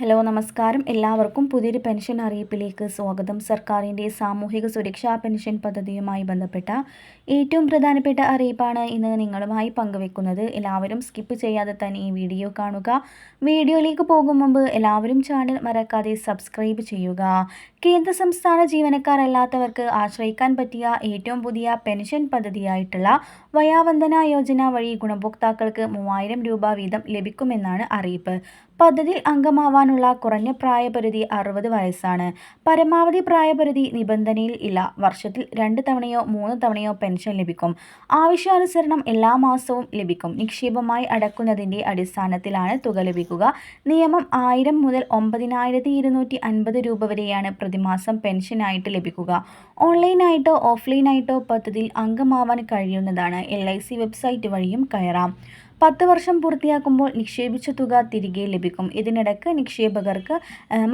Hello നമസ്കാരം. എല്ലാവർക്കും പുതിയൊരു പെൻഷൻ അറിയിപ്പിലേക്ക് സ്വാഗതം. സർക്കാരിന്റെ സാമൂഹിക സുരക്ഷാ പെൻഷൻ പദ്ധതിയുമായി ബന്ധപ്പെട്ട ഏറ്റവും പ്രധാനപ്പെട്ട അറിയിപ്പാണ് ഇന്ന് നിങ്ങളുമായി പങ്കുവെക്കുന്നത്. എല്ലാവരും സ്കിപ്പ് ചെയ്യാതെ തന്നെ ഈ വീഡിയോ കാണുക. വീഡിയോയിലേക്ക് പോകും മുമ്പ് എല്ലാവരും ചാനൽ മറക്കാതെ സബ്സ്ക്രൈബ് ചെയ്യുക. കേന്ദ്ര സംസ്ഥാന ജീവനക്കാരല്ലാത്തവർക്ക് ആശ്രയിക്കാൻ പറ്റിയ ഏറ്റവും പുതിയ പെൻഷൻ പദ്ധതിയായിട്ടുള്ള വയാവന്ദന യോജന വഴി ഗുണഭോക്താക്കൾക്ക് മൂവായിരം രൂപ വീതം ലഭിക്കുമെന്നാണ് അറിയിപ്പ്. പദ്ധതിയിൽ അംഗമാവാനുള്ള കുറഞ്ഞ പ്രായപരിധി അറുപത് വയസ്സാണ്. പരമാവധി പ്രായപരിധി നിബന്ധനയിൽ ഇല്ല. വർഷത്തിൽ രണ്ട് തവണയോ മൂന്ന് തവണയോ പെൻഷൻ ലഭിക്കും. ആവശ്യാനുസരണം എല്ലാ മാസവും ലഭിക്കും. നിക്ഷേപമായി അടക്കുന്നതിന്റെ അടിസ്ഥാനത്തിലാണ് തുക ലഭിക്കുക. നിയമം ആയിരം മുതൽ ഒമ്പതിനായിരത്തി ഇരുന്നൂറ്റി അൻപത് രൂപ വരെയാണ് പ്രതിമാസം പെൻഷനായിട്ട് ലഭിക്കുക. ഓൺലൈനായിട്ടോ ഓഫ്ലൈനായിട്ടോ പദ്ധതിയിൽ അംഗമാവാൻ കഴിയുന്നതാണ്. എൽ വെബ്സൈറ്റ് വഴിയും കയറാം. പത്ത് വർഷം പൂർത്തിയാക്കുമ്പോൾ നിക്ഷേപിച്ച തുക തിരികെ ലഭിക്കും. ഇതിനിടയ്ക്ക് നിക്ഷേപകർക്ക്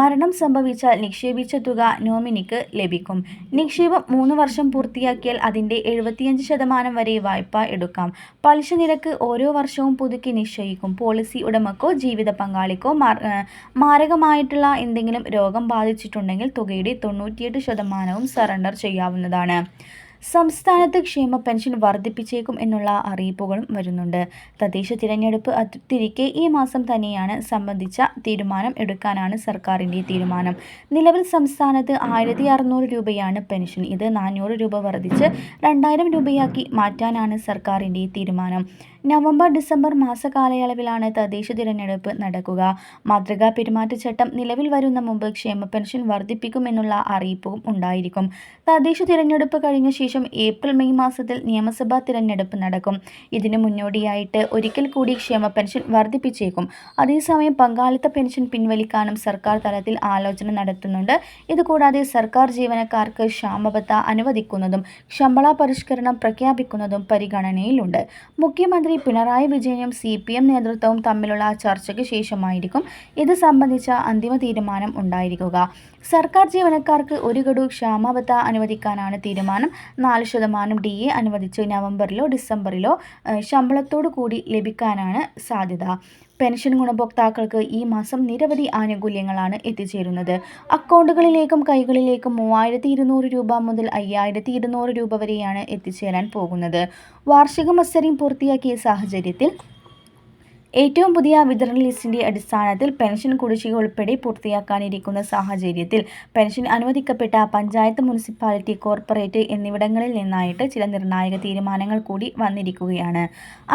മരണം സംഭവിച്ചാൽ നിക്ഷേപിച്ച തുക നോമിനിക്ക് ലഭിക്കും. നിക്ഷേപം മൂന്ന് വർഷം പൂർത്തിയാക്കിയാൽ അതിന്റെ എഴുപത്തിയഞ്ച് ശതമാനം വരെ വായ്പ എടുക്കാം. പലിശ നിരക്ക് ഓരോ വർഷവും പുതുക്കി നിശ്ചയിക്കും. പോളിസി ഉടമക്കോ ജീവിത പങ്കാളിക്കോ മാരകമായിട്ടുള്ള എന്തെങ്കിലും രോഗം ബാധിച്ചിട്ടുണ്ടെങ്കിൽ തുകയുടെ തൊണ്ണൂറ്റിയെട്ട് ശതമാനവും സറണ്ടർ ചെയ്യാവുന്നതാണ്. സംസ്ഥാനത്ത് ക്ഷേമ പെൻഷൻ വർദ്ധിപ്പിച്ചേക്കും എന്നുള്ള അറിയിപ്പുകളും വരുന്നുണ്ട്. തദ്ദേശ തിരഞ്ഞെടുപ്പ് തിരികെ ഈ മാസം തന്നെയാണ് സംബന്ധിച്ച തീരുമാനം എടുക്കാനാണ് സർക്കാരിന്റെ തീരുമാനം. നിലവിൽ സംസ്ഥാനത്ത് ആയിരത്തി അറുന്നൂറ് രൂപയാണ് പെൻഷൻ. ഇത് നാനൂറ് രൂപ വർദ്ധിച്ച് രണ്ടായിരം രൂപയാക്കി മാറ്റാനാണ് സർക്കാരിന്റെ തീരുമാനം. നവംബർ ഡിസംബർ മാസ കാലയളവിലാണ് തദ്ദേശ തിരഞ്ഞെടുപ്പ് നടക്കുക. മാതൃകാ പെരുമാറ്റച്ചട്ടം നിലവിൽ വരുന്ന മുമ്പ് ക്ഷേമ പെൻഷൻ വർദ്ധിപ്പിക്കുമെന്നുള്ള അറിയിപ്പും ഉണ്ടായിരിക്കും. തദ്ദേശ തിരഞ്ഞെടുപ്പ് കഴിഞ്ഞ ശേഷം ഏപ്രിൽ മെയ് മാസത്തിൽ നിയമസഭാ തിരഞ്ഞെടുപ്പ് നടക്കും. ഇതിനു മുന്നോടിയായിട്ട് ഒരിക്കൽ കൂടി ക്ഷേമ പെൻഷൻ വർദ്ധിപ്പിച്ചേക്കും. അതേസമയം പങ്കാളിത്ത പെൻഷൻ പിൻവലിക്കാനും സർക്കാർ തലത്തിൽ ആലോചന നടത്തുന്നുണ്ട്. ഇതുകൂടാതെ സർക്കാർ ജീവനക്കാർക്ക് ക്ഷാമബത്ത അനുവദിക്കുന്നതും ശമ്പള പരിഷ്കരണം പ്രഖ്യാപിക്കുന്നതും പരിഗണനയിലുണ്ട്. മുഖ്യമന്ത്രി മുഖ്യമന്ത്രി പിണറായി വിജയനും സി പി എം നേതൃത്വവും തമ്മിലുള്ള ചർച്ചയ്ക്ക് ശേഷമായിരിക്കും ഇത് സംബന്ധിച്ച അന്തിമ തീരുമാനം ഉണ്ടായിരിക്കുക. സർക്കാർ ജീവനക്കാർക്ക് ഒരു ഗഡു ക്ഷാമബത്ത അനുവദിക്കാനാണ് തീരുമാനം. നാല് ശതമാനം ഡി എ അനുവദിച്ച് നവംബറിലോ ഡിസംബറിലോ ശമ്പളത്തോടു കൂടി ലഭിക്കാനാണ് സാധ്യത. പെൻഷൻ ഗുണഭോക്താക്കൾക്ക് ഈ മാസം നിരവധി ആനുകൂല്യങ്ങളാണ് എത്തിച്ചേരുന്നത്. അക്കൗണ്ടുകളിലേക്കും കൈകളിലേക്കും മൂവായിരത്തി ഇരുന്നൂറ് രൂപ മുതൽ അയ്യായിരത്തി ഇരുന്നൂറ് രൂപ വരെയാണ് എത്തിച്ചേരാൻ പോകുന്നത്. വാർഷിക മത്സരം പൂർത്തിയാക്കിയ സാഹചര്യത്തിൽ ഏറ്റവും പുതിയ വിതരണ ലിസ്റ്റിന്റെ അടിസ്ഥാനത്തിൽ പെൻഷൻ കുടിശ്ശിക ഉൾപ്പെടെ പൂർത്തിയാക്കാനിരിക്കുന്ന സാഹചര്യത്തിൽ പെൻഷൻ അനുവദിക്കപ്പെട്ട പഞ്ചായത്ത് മുനിസിപ്പാലിറ്റി കോർപ്പറേറ്റ് എന്നിവിടങ്ങളിൽ നിന്നായിട്ട് ചില നിർണായക തീരുമാനങ്ങൾ കൂടി വന്നിരിക്കുകയാണ്.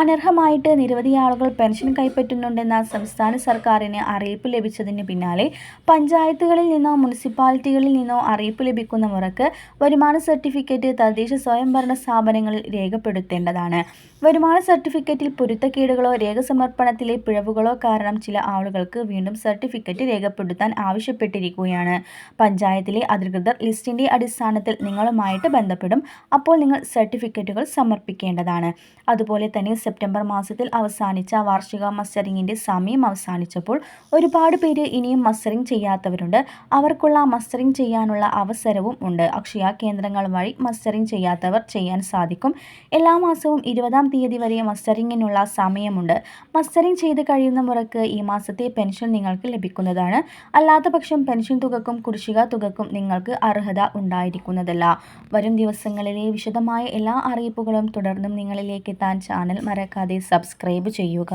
അനർഹമായിട്ട് നിരവധി ആളുകൾ പെൻഷൻ കൈപ്പറ്റുന്നുണ്ടെന്ന സംസ്ഥാന സർക്കാരിന് അറിയിപ്പ് ലഭിച്ചതിന് പിന്നാലെ പഞ്ചായത്തുകളിൽ നിന്നോ മുനിസിപ്പാലിറ്റികളിൽ നിന്നോ അറിയിപ്പ് ലഭിക്കുന്ന മുറക്ക് വരുമാന സർട്ടിഫിക്കറ്റ് തദ്ദേശ സ്വയംഭരണ സ്ഥാപനങ്ങളിൽ രേഖപ്പെടുത്തേണ്ടതാണ്. വരുമാന സർട്ടിഫിക്കറ്റിൽ പൊരുത്തക്കേടുകളോ രേഖസമർപ്പണ നിർവഹണത്തിലെ പിഴവുകളോ കാരണം ചില ആളുകൾക്ക് വീണ്ടും സർട്ടിഫിക്കറ്റ് രേഖപ്പെടുത്താൻ ആവശ്യപ്പെട്ടിരിക്കുകയാണ്. പഞ്ചായത്തിലെ അധികൃതർ ലിസ്റ്റിന്റെ അടിസ്ഥാനത്തിൽ നിങ്ങളുമായിട്ട് ബന്ധപ്പെടും. അപ്പോൾ നിങ്ങൾ സർട്ടിഫിക്കറ്റുകൾ സമർപ്പിക്കേണ്ടതാണ്. അതുപോലെ തന്നെ സെപ്റ്റംബർ മാസത്തിൽ അവസാനിച്ച വാർഷിക മസ്റ്ററിങ്ങിന്റെ സമയം അവസാനിച്ചപ്പോൾ ഒരുപാട് പേര് ഇനിയും മസ്റ്ററിങ് ചെയ്യാത്തവരുണ്ട്. അവർക്കുള്ള മസ്റ്ററിങ് ചെയ്യാനുള്ള അവസരവും ഉണ്ട്. അക്ഷയ കേന്ദ്രങ്ങൾ വഴി മസ്റ്ററിങ് ചെയ്യാത്തവർ ചെയ്യാൻ സാധിക്കും. എല്ലാ മാസവും ഇരുപതാം തീയതി വരെ മസ്റ്ററിങ്ങിനുള്ള സമയമുണ്ട്. മസ്റ്റർ മസ്റ്ററിംഗ് ചെയ്ത് കഴിയുന്ന മുറക്ക് ഈ മാസത്തെ പെൻഷൻ നിങ്ങൾക്ക് ലഭിക്കുന്നതാണ്. അല്ലാത്ത പക്ഷം പെൻഷൻ തുകക്കും കുടിശ്ശിക തുകക്കും നിങ്ങൾക്ക് അർഹത ഉണ്ടായിരിക്കുന്നതല്ല. വരും ദിവസങ്ങളിലെ വിശദമായ എല്ലാ അറിയിപ്പുകളും തുടർന്നും നിങ്ങളിലേക്ക് എത്താൻ ചാനൽ മറക്കാതെ സബ്സ്ക്രൈബ് ചെയ്യുക.